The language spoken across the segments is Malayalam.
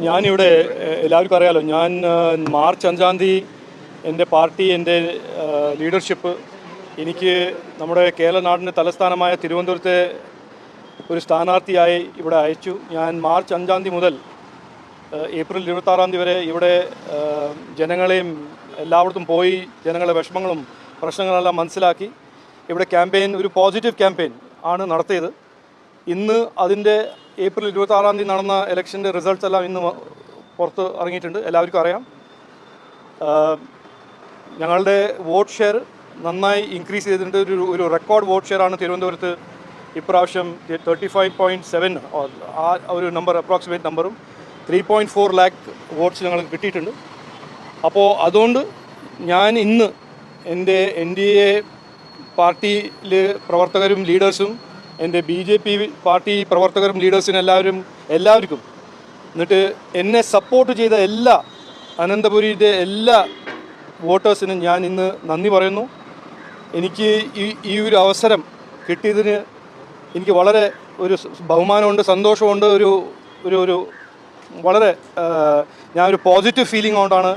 ഞാനിവിടെ എല്ലാവർക്കും അറിയാലോ ഞാൻ മാർച്ച് അഞ്ചാം തീയതി എന്റെ പാർട്ടി എന്റെ ലീഡർഷിപ്പ് എനിക്ക് നമ്മുടെ കേരള നാടിന്റെ തലസ്ഥാനമായ തിരുവനന്തപുരത്തെ ഒരു സ്ഥാനാർത്ഥിയായി ഇവിടെ അയച്ചു. ഞാൻ മാർച്ച് അഞ്ചാം തീയതി മുതൽ ഏപ്രിൽ ഇരുപത്താറാം തീയതി വരെ ഇവിടെ ജനങ്ങളെയും എല്ലായിടത്തും പോയി ജനങ്ങളുടെ വിഷമങ്ങളും പ്രശ്നങ്ങളെല്ലാം മനസ്സിലാക്കി ഇവിടെ ക്യാമ്പയിൻ ഒരു പോസിറ്റീവ് ക്യാമ്പയിൻ ആണ് നടത്തിയത്. ഇന്ന് അതിന്റെ ഏപ്രിൽ ഇരുപത്തി ആറാം തീയതി നടന്ന ഇലക്ഷന്റെ റിസൾട്ട്സ് എല്ലാം ഇന്ന് പുറത്ത് ഇറങ്ങിയിട്ടുണ്ട്. എല്ലാവർക്കും അറിയാം. ഞങ്ങളുടെ വോട്ട് ഷെയർ നന്നായി ഇൻക്രീസ് ചെയ്തിട്ടുണ്ട്. ഒരു ഒരു റെക്കോർഡ് വോട്ട് ഷെയർ ആണ് തിരുവനന്തപുരത്ത് ഇപ്രാവശ്യം തേർട്ടി ഫൈവ് പോയിന്റ് സെവൻ ആ ഒരു നമ്പർ അപ്രോക്സിമേറ്റ് നമ്പറും three point four lakh votes ഞങ്ങൾക്ക് കിട്ടിയിട്ടുണ്ട്. അപ്പോൾ അതുകൊണ്ട് ഞാൻ ഇന്ന് എന്റെ എൻ ഡി എ പാർട്ടിയിൽ പ്രവർത്തകരും ലീഡേഴ്സും എന്റെ ബി ജെ പി പാർട്ടി പ്രവർത്തകരും ലീഡേഴ്സിനും എല്ലാവരും എല്ലാവർക്കും എന്നിട്ട് എന്നെ സപ്പോർട്ട് ചെയ്ത എല്ലാ അനന്തപുരിയിലെ എല്ലാ വോട്ടേഴ്സിനും ഞാൻ ഇന്ന് നന്ദി പറയുന്നു. എനിക്ക് ഈ ഈ ഒരു അവസരം കിട്ടിയതിന് എനിക്ക് വളരെ ഒരു ബഹുമാനമുണ്ട് സന്തോഷമുണ്ട് ഒരു ഒരു ഒരു വളരെ ഞാനൊരു പോസിറ്റീവ് ഫീലിംഗ് കൊണ്ടാണ്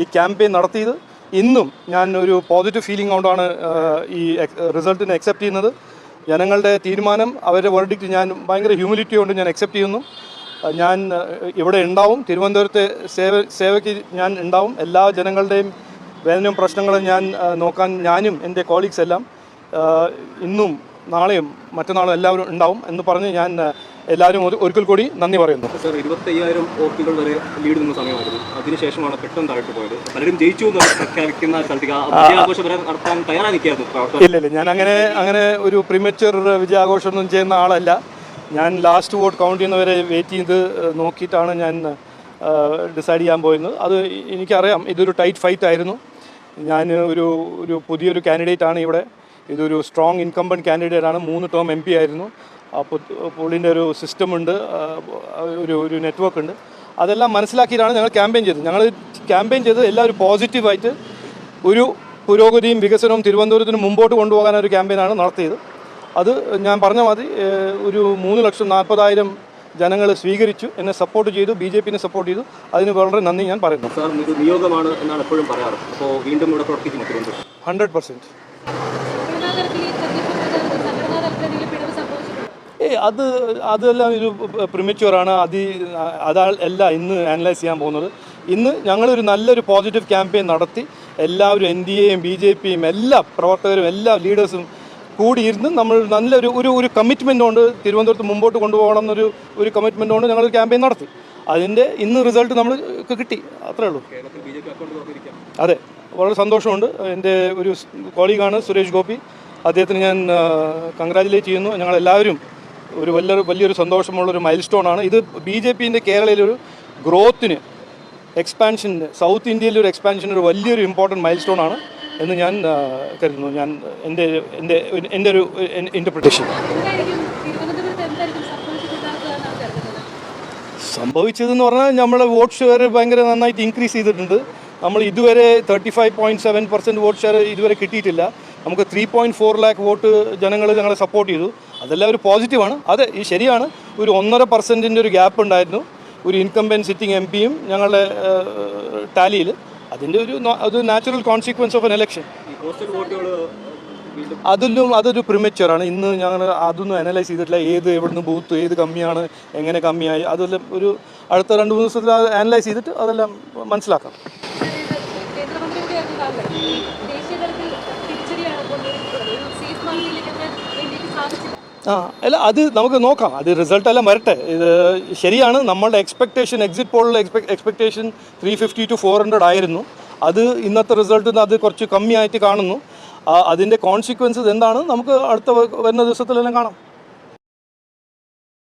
ഈ ക്യാമ്പയിൻ നടത്തിയത്. ഇന്നും ഞാൻ ഒരു പോസിറ്റീവ് ഫീലിംഗ് കൊണ്ടാണ് ഈ റിസൾട്ടിനെ അക്സെപ്റ്റ് ചെയ്യുന്നത്. ജനങ്ങളുടെ തീരുമാനം അവരുടെ വേർഡിക്ട് ഞാൻ ഭയങ്കര ഹ്യൂമിലിറ്റി കൊണ്ട് ഞാൻ അക്സെപ്റ്റ് ചെയ്യുന്നു. ഞാൻ ഇവിടെ ഉണ്ടാവും. തിരുവനന്തപുരത്തെ സേവ സേവയ്ക്ക് ഞാൻ ഉണ്ടാവും. എല്ലാ ജനങ്ങളുടെയും വേദനയും പ്രശ്നങ്ങളും ഞാൻ നോക്കാൻ ഞാനും എന്റെ കോളീഗ്സ് എല്ലാം ഇന്നും നാളെയും മറ്റന്നാളും എല്ലാവരും ഉണ്ടാവും എന്ന് പറഞ്ഞ് ഞാൻ എല്ലാവരും ഒരു- ഒരിക്കൽ കൂടി നന്ദി പറയുന്നു. സർ ഇരുപത്തയ്യായിരം വോട്ടുകൾ വരെ ലീഡ് നിന്ന സമയമായിരുന്നു. അതിനുശേഷമാണ് പെട്ടെന്ന് താഴ്ത്തു പോയത്. പലരും ജയിച്ചു പ്രഖ്യാപിക്കുന്ന വിജയാഘോഷം നടത്താൻ ഇല്ല ഇല്ല. ഞാൻ അങ്ങനെ അങ്ങനെ ഒരു പ്രിമച്ചർ വിജയാഘോഷമൊന്നും ചെയ്യുന്ന ആളല്ല. ഞാൻ ലാസ്റ്റ് വോട്ട് കൗണ്ട് ചെയ്യുന്നവരെ വെയിറ്റ് ചെയ്ത് നോക്കിയിട്ടാണ് ഞാൻ ഡിസൈഡ് ചെയ്യാൻ പോയിരുന്നത്. അത് എനിക്കറിയാം. ഇതൊരു ടൈറ്റ് ഫൈറ്റ് ആയിരുന്നു. ഞാൻ ഒരു ഒരു പുതിയൊരു കാൻഡിഡേറ്റ് ആണ് ഇവിടെ. ഇതൊരു സ്ട്രോങ് ഇൻകംബൻ കാൻഡിഡേറ്റ് ആണ്. മൂന്ന് ടേം എം പി ആയിരുന്നു. പുള്ളിന്റെ ഒരു സിസ്റ്റം ഉണ്ട് ഒരു ഒരു നെറ്റ്വർക്ക് ഉണ്ട്. അതെല്ലാം മനസ്സിലാക്കിയിട്ടാണ് ഞങ്ങൾ ക്യാമ്പയിൻ ചെയ്തത്. ഞങ്ങൾ ക്യാമ്പയിൻ ചെയ്തത് എല്ലാവരും പോസിറ്റീവായിട്ട് ഒരു പുരോഗതിയും വികസനവും തിരുവനന്തപുരത്തിന് മുമ്പോട്ട് കൊണ്ടുപോകാൻ ഒരു ക്യാമ്പയിനാണ് നടത്തിയത്. അത് ഞാൻ പറഞ്ഞ മതി ഒരു മൂന്ന് ലക്ഷം നാൽപ്പതായിരം ജനങ്ങൾ സ്വീകരിച്ചു എന്നെ സപ്പോർട്ട് ചെയ്തു ബി ജെ പിനെ സപ്പോർട്ട് ചെയ്തു. അതിന് വളരെ നന്ദി ഞാൻ പറയുന്നു. സാർ ഇത് നിയോഗമാണ് എന്നാണ് എപ്പോഴും പറയാറ്. അപ്പോൾ വീണ്ടും ഇവിടെ പ്രവർത്തിക്കും ഹൺഡ്രഡ് പെർസെന്റ് ഏയ് അത് അതെല്ലാം ഒരു പ്രിമച്യൂറാണ് അതി അതാ അല്ല ഇന്ന് അനലൈസ് ചെയ്യാൻ പോകുന്നത്. ഇന്ന് ഞങ്ങളൊരു നല്ലൊരു പോസിറ്റീവ് ക്യാമ്പയിൻ നടത്തി എല്ലാവരും എൻ ഡി എയും ബി ജെ പിയും എല്ലാ പ്രവർത്തകരും എല്ലാ ലീഡേഴ്സും കൂടിയിരുന്ന് നമ്മൾ നല്ലൊരു ഒരു ഒരു കമ്മിറ്റ്മെന്റ് കൊണ്ട് തിരുവനന്തപുരത്ത് മുമ്പോട്ട് കൊണ്ടുപോകണം എന്നൊരു ഒരു കമ്മിറ്റ്മെന്റ് കൊണ്ട് ഞങ്ങൾ ക്യാമ്പയിൻ നടത്തി. അതിന്റെ ഇന്ന് റിസൾട്ട് നമ്മൾ കിട്ടി. അത്രേ ഉള്ളൂ. അതെ. വളരെ സന്തോഷമുണ്ട്. എന്റെ ഒരു കോളീഗാണ് സുരേഷ് ഗോപി. അദ്ദേഹത്തിന് ഞാൻ കൺഗ്രാജുലേറ്റ് ചെയ്യുന്നു. ഞങ്ങളെല്ലാവരും ഒരു വലിയൊരു വലിയൊരു സന്തോഷമുള്ള ഒരു മൈൽ സ്റ്റോണാണ് ഇത് ബി ജെ പിന്റെ കേരളയിലൊരു ഗ്രോത്തിന് എക്സ്പാൻഷന് സൗത്ത് ഇന്ത്യയിലെ ഒരു എക്സ്പാൻഷന് ഒരു വലിയൊരു ഇമ്പോർട്ടന്റ് മൈൽ സ്റ്റോണാണ് എന്ന് ഞാൻ കരുതുന്നു. ഞാൻ എന്റെ എന്റെ എന്റെ ഒരു ഇന്റർപ്രിട്ടേഷൻ സംഭവിച്ചതെന്ന് പറഞ്ഞാൽ നമ്മളെ വോട്ട് ഷെയർ ഭയങ്കര നന്നായിട്ട് ഇൻക്രീസ് ചെയ്തിട്ടുണ്ട്. നമ്മൾ ഇതുവരെ thirty five point seven percent vote share ഇതുവരെ കിട്ടിയിട്ടില്ല. നമുക്ക് three point four lakh vote ജനങ്ങൾ ഞങ്ങളെ സപ്പോർട്ട് ചെയ്തു. അതെല്ലാം ഒരു പോസിറ്റീവാണ് അതെ ഈ ശരിയാണ്. ഒരു ഒന്നര പെർസെന്റിന്റെ ഒരു ഗ്യാപ്പ് ഉണ്ടായിരുന്നു. ഒരു ഇൻകംബൻ സിറ്റിംഗ് എം പിയും ഞങ്ങളുടെ ടാലിയിൽ അതിന്റെ ഒരു അത് natural consequence of an election അതിലും അതൊരു പ്രിമച്ചുവറാണ് ഇന്ന് ഞങ്ങൾ അതൊന്നും അനലൈസ് ചെയ്തിട്ടില്ല. ഏത് എവിടുന്ന് ബൂത്ത് ഏത് കമ്മിയാണ് എങ്ങനെ കമ്മിയായി അതെല്ലാം ഒരു അടുത്ത രണ്ട് മൂന്ന് ദിവസത്തിൽ അനലൈസ് ചെയ്തിട്ട് അതെല്ലാം മനസ്സിലാക്കാം. ആ അല്ല അത് നമുക്ക് നോക്കാം. അത് റിസൾട്ട് എല്ലാം വരട്ടെ. ഇത് ശരിയാണ്. നമ്മളുടെ expectation exit പോളിലെ expectation three fifty to four hundred ആയിരുന്നു. അത് ഇന്നത്തെ റിസൾട്ടിൽ അത് കുറച്ച് കമ്മിയായിട്ട് കാണുന്നു. അതിന്റെ കോൺസിക്വൻസസ് എന്താണ്? നമുക്ക് അടുത്ത വരുന്ന ദിവസത്തിലെല്ലാം കാണാം.